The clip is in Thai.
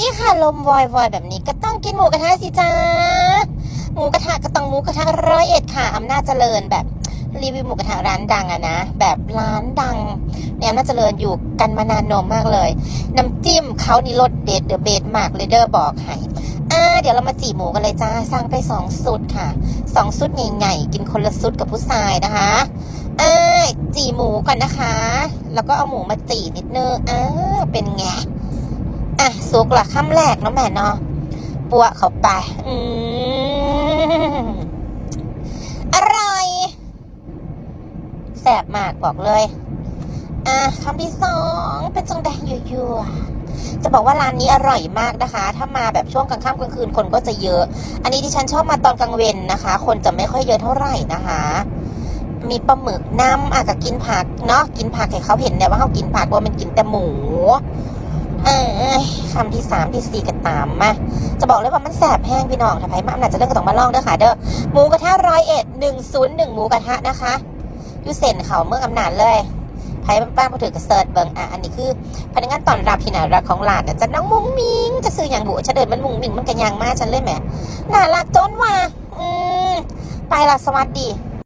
ดีค่ะลมวอยวอยแบบนี้ก็ต้องกินหมูกระทะสิจ้าหมูกระทะก็ต้องหมูกระทะร้อยเอ็ดค่ะอำนาจเจริญแบบรีวิวหมูกระทะร้านดังอะนะ แบบร้านดังในอำนาจเจริญอยู่กันมานานนมมากเลย น้ำจิ้มเขานี่รสเด็ดเดอะเบสมากเลยเด้อบอกให้อ่าเดี๋ยวเรามาจีหมูกันเลยจ้าสั่งไปสองสุดค่ะสองสุดใหญ่ๆกินคนละสุดกับผู้ชายนะคะอ่าจีหมูก่อนนะคะ แล้วก็เอาหมูมาจีนิดนึงอ่าเป็นไง อะสุกละค่ำแรกเนาะแม่เนาะปัวเขาไป อืมอร่อยแสบมากบอกเลย อะคำที่สองเป็นจังแดงยั่วๆจะบอกว่าร้านนี้อร่อยมากนะคะ ถ้ามาแบบช่วงกลางค่ำกลางคืนคนก็จะเยอะ อันนี้ที่ฉันชอบมาตอนกลางเวนนะคะ คนจะไม่ค่อยเยอะเท่าไหร่นะคะ มีปลาหมึกน้ำอาจจะกินผักเนาะ กินผักให้เขาเห็นเนี่ยว่าเขากินผักว่ามันกินแต่หมู เอ้ยคำที่สามที่สี่ก็ตามมา จะบอกเลยว่ามันแสบแห้งพี่น้องถ้าไผ่มาอำนาจจะเลิกก็ต้องมาลองเด้อค่ะ เด้อหมูกระทะร้อยเอ็ดหนึ่งศูนย์หนึ่งหมูกระทะนะคะยูเซนเขาเมืองอำนาจเลยไผ่ป้าพอถือกระเซิร์ดเบิงอะอันนี้คือ พนักงานตอนรับที่น่ารักของร้านนะจะน้องมุ้งมิงจะซื้ออย่างบุฉันเดินมันมุ้งมิงมันกระยังมากฉันเลยแหมน่ารักจนว่าอืมไปละสวัสดี